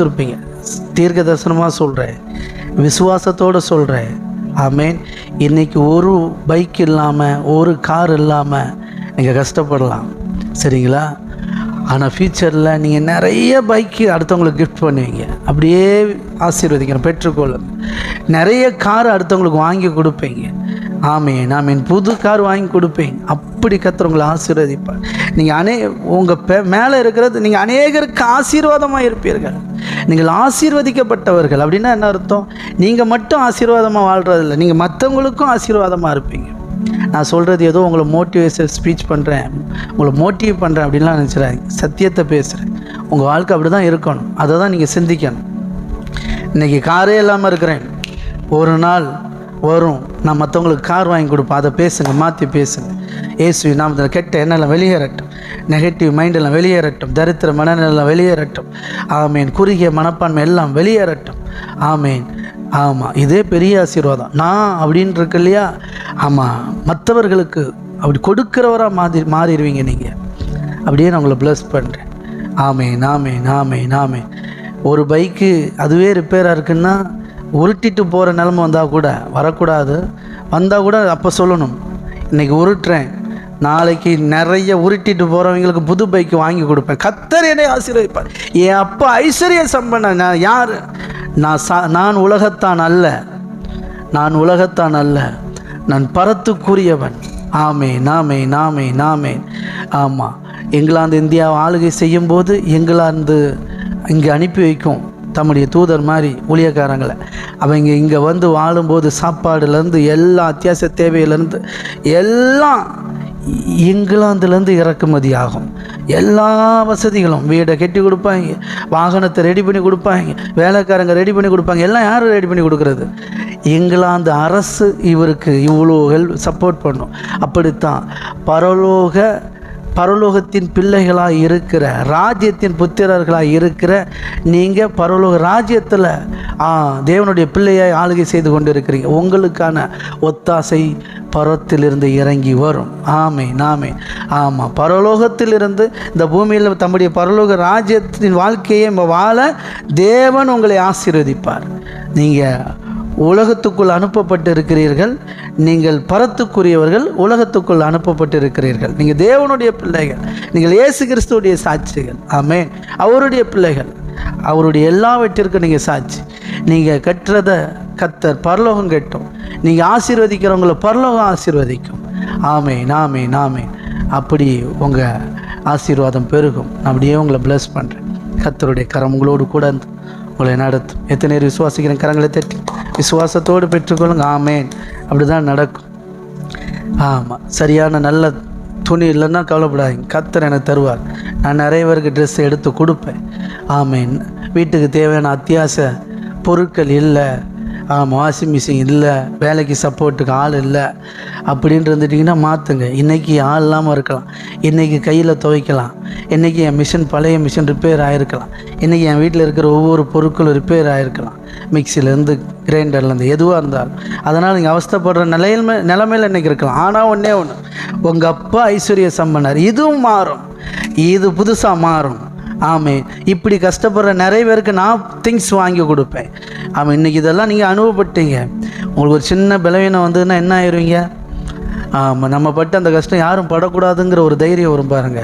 கொடுத்துருப்பீங்க. தீர்க்க தரிசனமாக சொல்கிறேன் விசுவாசத்தோடு சொல்கிறேன் ஆமேன். இன்றைக்கி ஒரு பைக் இல்லாமல் ஒரு கார் இல்லாமல் நீங்கள் கஷ்டப்படலாம். சரிங்களா? ஆனால் ஃப்யூச்சரில் நீங்கள் நிறைய பைக்கு அடுத்தவங்களுக்கு கிஃப்ட் பண்ணுவீங்க. அப்படியே ஆசீர்வதிக்கிறேன் பெற்றுக்கொள்ளுங்க நிறைய கார் அடுத்தவங்களுக்கு வாங்கி கொடுப்பீங்க. ஆமே நான் என் புது கார் வாங்கி கொடுப்பேன். அப்படி கத்தர் உங்களை ஆசீர்வதிப்பார். நீங்கள் அநே உங்கள் பெ மேலே இருக்கிறது நீங்கள் அநேகருக்கு ஆசீர்வாதமாக இருப்பீர்கள். நீங்கள் ஆசீர்வதிக்கப்பட்டவர்கள். அப்படின்னா என்ன அர்த்தம்? நீங்கள் மட்டும் ஆசீர்வாதமாக வாழ்கிறதில்ல நீங்கள் மற்றவங்களுக்கும் ஆசீர்வாதமாக இருப்பீங்க. நான் சொல்கிறது ஏதோ உங்களை மோட்டிவேஷன் ஸ்பீச் பண்ணுறேன் உங்களை மோட்டிவ் பண்ணுறேன் அப்படின்லாம் நினச்சிடாதீங்க. சத்தியத்தை பேசுகிறேன் உங்கள் வாழ்க்கை அப்படி தான் இருக்கணும். அதை தான் நீங்கள் சிந்திக்கணும். இன்றைக்கி காரே இல்லாமல் இருக்கிறேன். ஒரு நாள் வரும். நான் மற்றவங்களுக்கு கார் வாங்கி கொடுப்பேன். அதை பேசுங்க மாற்றி பேசுங்க. ஏசு நாமத்தில் கெட்ட எண்ணெல்லாம் வெளியேறட்டும். நெகட்டிவ் மைண்டெல்லாம் வெளியேறட்டும். தரித்திர மனநிலாம் வெளியேறட்டும். ஆமேன். குறுகிய மனப்பான்மை எல்லாம் வெளியேறட்டும். ஆமேன். ஆமாம் இதே பெரிய ஆசீர்வாதம். நான் அப்படின்னு இருக்கு இல்லையா? ஆமாம் மற்றவர்களுக்கு அப்படி கொடுக்குறவராக மாறி மாறிடுவீங்க நீங்கள் அப்படியே நான் உங்களை ப்ளஸ் பண்ணுறேன் ஆமே நாமே நாமே நாமே ஒரு பைக்கு அதுவே ரிப்பேராக இருக்குன்னா உருட்டிட்டு போகிற நிலமை வந்தால் கூட வரக்கூடாது. வந்தால் கூட அப்போ சொல்லணும். இன்றைக்கி உருட்டுறேன். நாளைக்கு நிறைய உருட்டிட்டு போகிறவங்களுக்கு புது பைக்கு வாங்கி கொடுப்பேன். கத்தர் என்னை ஆசீர்வதிப்பார். என் அப்பா ஐஸ்வர்ய சம்பன நான் யார்? நான் சா நான் உலகத்தான் அல்ல. நான் உலகத்தான் அல்ல. நான் பரத்துக்குரியவன். ஆமே நாமே நாமே நாமே ஆமாம் இங்கிலாந்து இந்தியாவை ஆளுகை செய்யும்போது இங்கிலாந்து இங்கே அனுப்பி வைக்கும். தம்முடைய தூதர் மாதிரி ஊழியக்காரங்களை. அவங்க இங்கே வந்து வாழும்போது சாப்பாடுலேருந்து எல்லா அத்தியாவசிய தேவையிலேருந்து எல்லாம் இங்கிலாந்துலேருந்து இறக்குமதி ஆகும் எல்லா வசதிகளும் வீடை கட்டி கொடுப்பாங்க வாகனத்தை ரெடி பண்ணி கொடுப்பாங்க வேலைக்காரங்க ரெடி பண்ணி கொடுப்பாங்க எல்லாம் யார் ரெடி பண்ணி கொடுக்குறது? இங்கிலாந்து அரசு இவருக்கு இவ்வளோ ஹெல்ப் சப்போர்ட் பண்ணும். அப்படித்தான் பரலோக பரலோகத்தின் பிள்ளைகளாக இருக்கிற ராஜ்யத்தின் புத்திரர்களாக இருக்கிற நீங்கள் பரலோக ராஜ்யத்தில் தேவனுடைய பிள்ளையாய் ஆளுகை செய்து கொண்டு இருக்கிறீங்க உங்களுக்கான ஒத்தாசை பரத்திலிருந்து இறங்கி வரும். ஆமை நாமே ஆமாம் பரலோகத்திலிருந்து இந்த பூமியில் தம்முடைய பரலோக ராஜ்யத்தின் வாழ்க்கையை வாழ தேவன் உங்களை ஆசீர்வதிப்பார். நீங்கள் உலகத்துக்குள் அனுப்பப்பட்டு இருக்கிறீர்கள் நீங்கள் பரத்துக்குரியவர்கள் உலகத்துக்குள் அனுப்பப்பட்டு இருக்கிறீர்கள் நீங்கள் தேவனுடைய பிள்ளைகள். நீங்கள் இயேசு கிறிஸ்துவுடைய சாட்சிகள். ஆமே அவருடைய பிள்ளைகள். அவருடைய எல்லாவற்றிற்கும் நீங்கள் சாட்சி. நீங்கள் கட்டுறத கத்தர் பரலோகம் கட்டும். நீங்கள் ஆசீர்வதிக்கிறவங்கள பரலோகம் ஆசீர்வதிக்கும். ஆமே நாமே நாமே அப்படி உங்கள் ஆசீர்வாதம் பெருகும். அப்படியே உங்களை பிளஸ் பண்ணுறேன் கத்தருடைய கரம் உங்களோடு கூட இருந்து உங்களை நடத்தும். எத்தனை பேர் விசுவாசிக்கிறேன்? கரங்களை தட்டி. விசுவாசத்தோடு பெற்றுக்கொள்ளுங்க. ஆமேன். அப்படி தான் நடக்கும். ஆமாம் சரியான நல்ல துணி இல்லைன்னா கவலைப்படாதீங்க. கத்தர் எனக்கு தருவார். நான் நிறைய பேருக்கு ட்ரெஸ் எடுத்து கொடுப்பேன். ஆமேன். வீட்டுக்கு தேவையான அத்தியாவசிய பொருட்கள் இல்லை. ஆமாம் வாஷிங் மிஷின் இல்லை வேலைக்கு சப்போர்ட்டுக்கு ஆள் இல்லை அப்படின்ட்டு இருந்துட்டிங்கன்னா மாற்றுங்க இன்றைக்கி ஆள் இல்லாமல் இருக்கலாம். இன்றைக்கி கையில் துவைக்கலாம். இன்றைக்கி என் மிஷின் பழைய மிஷின் ரிப்பேர் ஆகிருக்கலாம் இன்றைக்கி என் வீட்டில் இருக்கிற ஒவ்வொரு பொருட்களும் ரிப்பேர் ஆகிருக்கலாம் மிக்சிலேருந்து கிரைண்டர்லேருந்து எதுவாக இருந்தாலும். அதனால் நீங்கள் அவஸ்தைப்படுற நிலையில நிலமையில் இன்றைக்கி இருக்கலாம். ஆனால் ஒன்றே ஒன்று உங்கள் அப்பா ஐஸ்வர்ய சம்பனர் இதுவும் மாறும். இது புதுசாக மாறும். ஆமே இப்படி கஷ்டப்படுற நிறைய பேருக்கு நான் திங்ஸ் வாங்கி கொடுப்பேன். ஆமாம் இன்றைக்கி இதெல்லாம் நீங்கள் அனுபவப்பட்டீங்க. உங்களுக்கு ஒரு சின்ன பலவீனம் வந்ததுன்னா என்ன ஆயிடுவீங்க ஆமாம் நம்ம பட்டு அந்த கஷ்டம் யாரும் படக்கூடாதுங்கிற ஒரு தைரியம் வரும் பாருங்க.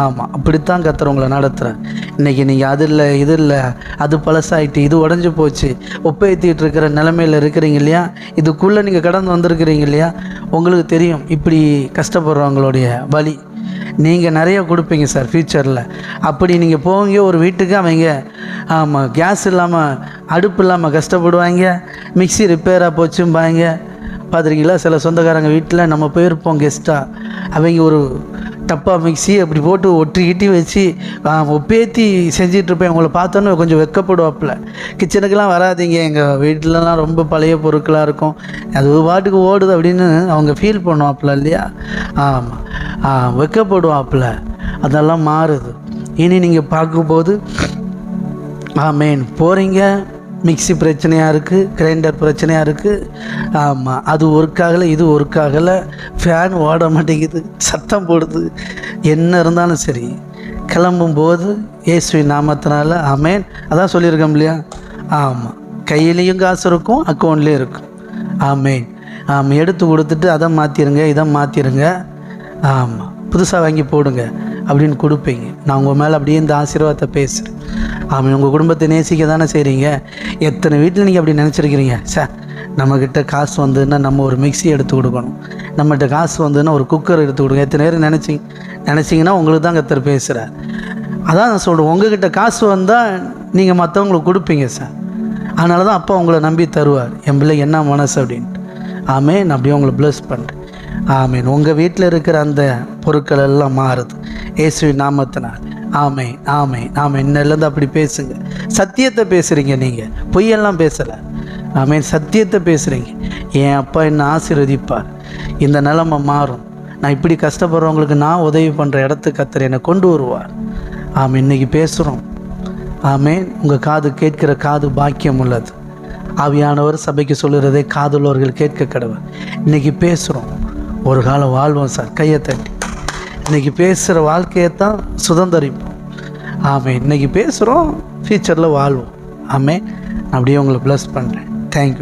ஆமாம் அப்படித்தான் கத்துற உங்களை நடத்துகிறேன் இன்றைக்கி நீங்கள் அது இல்லை இது இல்லை அது பழசாயிட்டு இது உடஞ்சி போச்சு ஒப்பேத்திட்டு இருக்கிற நிலமையில் இருக்கிறீங்க இல்லையா? இதுக்குள்ளே நீங்கள் கடந்து வந்திருக்கிறீங்க இல்லையா? உங்களுக்கு தெரியும் இப்படி கஷ்டப்படுறவங்களுடைய வழி நீங்கள் நிறைய கொடுப்பீங்க சார் ஃப்யூச்சரில் அப்படி நீங்கள் போவீங்க ஒரு வீட்டுக்கு அவங்க ஆமாம் கேஸ் இல்லாமல் அடுப்பு இல்லாமல் கஷ்டப்படுவாங்க. மிக்ஸி ரிப்பேராக போச்சும்பாங்க. பார்த்துருக்கீங்களா சில சொந்தக்காரங்க வீட்டில் நம்ம போயிருப்போம் கெஸ்ட்டாக அவங்க ஒரு டப்பா மிக்ஸி அப்படி போட்டு ஒட்டிக்கிட்டி வச்சு ஒப்பேத்தி செஞ்சிட்ருப்பேன். உங்களை பார்த்தோன்னே கொஞ்சம் வெக்கப்படுவாப்புல. கிச்சனுக்கெல்லாம் வராதீங்க. எங்கள் வீட்டிலலாம் ரொம்ப பழைய பொருட்களாக இருக்கும். அது ஒரு பாட்டுக்கு ஓடுது அப்படின்னு அவங்க ஃபீல் பண்ணுவாப்புல இல்லையா? ஆமாம் வைக்கப்படுவாப்புல. அதெல்லாம் மாறுது. இனி நீங்கள் பார்க்கும்போது ஆமேன். போகிறீங்க மிக்ஸி பிரச்சனையாக இருக்குது கிரைண்டர் பிரச்சனையாக இருக்குது ஆமாம் அது ஒர்க் ஆகலை இது ஒர்க் ஆகலை ஃபேன் ஓட மாட்டேங்குது சத்தம் போடுது. என்ன இருந்தாலும் சரி கிளம்பும்போது ஏசுவி நாமத்தினால அமேன் அதான் சொல்லியிருக்கோம் இல்லையா? ஆமாம் கையிலையும் காசு இருக்கும் அக்கௌண்ட்லேயும் இருக்கும். ஆமேன். ஆமாம் எடுத்து கொடுத்துட்டு அதை மாற்றிருங்க இதை மாற்றிருங்க ஆமாம் புதுசாக வாங்கி போடுங்க அப்படின்னு கொடுப்பீங்க. நான் உங்கள் மேலே அப்படியே இந்த ஆசீர்வாதத்தை பேசுகிறேன் ஆமாம் உங்கள் குடும்பத்தை நேசிக்க தானே செய்கிறீங்க எத்தனை வீட்டில் நீங்கள் அப்படி நினச்சிருக்கிறீங்க? சார் நம்மக்கிட்ட காசு வந்ததுன்னா நம்ம ஒரு மிக்ஸி எடுத்து கொடுக்கணும். நம்மகிட்ட காசு வந்ததுன்னா ஒரு குக்கர் எடுத்து கொடுங்க. எத்தனை நேரம் நினச்சி நினச்சிங்கன்னா உங்களுக்கு தான் கத்தர் பேசுகிறார் அதான் நான் சொல்கிறேன் உங்ககிட்ட காசு வந்தால் நீங்கள் மற்றவங்களுக்கு கொடுப்பீங்க சார் அதனால தான் அப்பா உங்களை நம்பி தருவார். என் பிள்ளை என்ன மனசு அப்படின்ட்டு. ஆமே நான் அப்படியே உங்களை ப்ளஸ் பண்ணுறேன் ஆமீன். உங்கள் வீட்டில் இருக்கிற அந்த பொருட்கள் எல்லாம் மாறுது. இயேசுவின் நாமத்தினால். ஆமை ஆமை ஆமை இன்னிலேருந்து அப்படி பேசுங்க. சத்தியத்தை பேசுகிறீங்க நீங்கள் பொய்யெல்லாம் பேசலை. ஆமீன். சத்தியத்தை பேசுகிறீங்க என் அப்பா என்ன ஆசீர்வதிப்பார். இந்த நிலமை மாறும். நான் இப்படி கஷ்டப்படுறவங்களுக்கு நான் உதவி பண்ணுற இடத்துக்கு கத்தர் என்னை கொண்டு வருவார். ஆமாம் இன்னைக்கு பேசுகிறோம் ஆமேன். உங்கள் காது கேட்கிற காது பாக்கியம் உள்ளது. ஆவியானவர் சபைக்கு சொல்லுறதே காதுள்ளவர்கள் கேட்க கடவுள். இன்றைக்கி பேசுகிறோம் ஒரு காலம் வாழ்வோம் சார் கையை தட்டி. இன்றைக்கி பேசுகிற வாழ்க்கையை தான் சுதந்திரிப்போம். ஆமே இன்றைக்கி பேசுகிறோம் ஃப்யூச்சரில் வாழ்வோம். ஆமே அப்படியே உங்களை ப்ளஸ் பண்ணுறேன் தேங்க்யூ